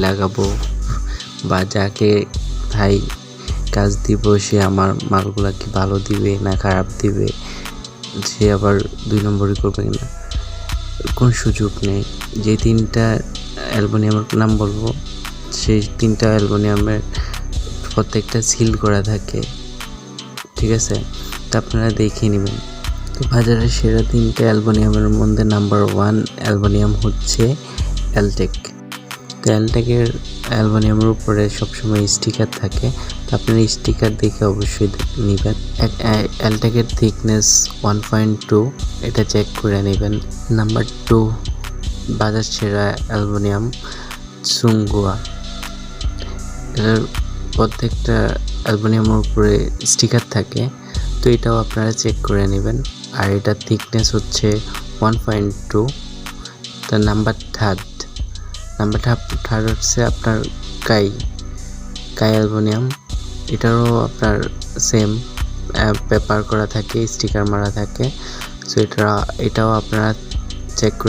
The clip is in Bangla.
লাগাবো বা যাকে ভাই কাজ দিব, সে আমার মালগুলা কি ভালো দিবে না খারাপ দিবে? সে আবার দুই নম্বরই করবে কিনা? কোনো সুযোগ নেই। যে তিনটা অ্যালবানিয়ামের নাম বলব, সেই তিনটা অ্যালবানিয়ামের প্রত্যেকটা সিল করা থাকে। ঠিক আছে? তা আপনারা দেখে নেবেন। তো বাজারের সেরা তিনটে অ্যালবানিয়ামের মধ্যে নাম্বার ওয়ান অ্যালবানিয়াম হচ্ছে অ্যালটেক তো অ্যালটেকের অ্যালবানিয়ামের উপরে সবসময় স্টিকার থাকে আপনারা স্টিকার দেখে অবশ্যই নেবেন। অ্যালটেকের থিকনেস ওয়ান পয়েন্ট টু এটা চেক করে নেবেন। নাম্বার টু বাজার সেরা অ্যালবানিয়াম, সুঙ্গুয়া। এটার প্রত্যেকটা অ্যালবানিয়ামের উপরে স্টিকার থাকে, তো এটাও আপনারা চেক করে নেবেন। আর এটার থিকনেস হচ্ছে ওয়ান পয়েন্ট টু তার নাম্বার থার্ড নাম্বার থার্ড হচ্ছে আপনার কাই কাই অ্যালবোনিয়াম এটারও আপনার সেম পেপার করা থাকে স্টিকার মারা থাকে। সো এটা, এটাও আপনারা চেক করে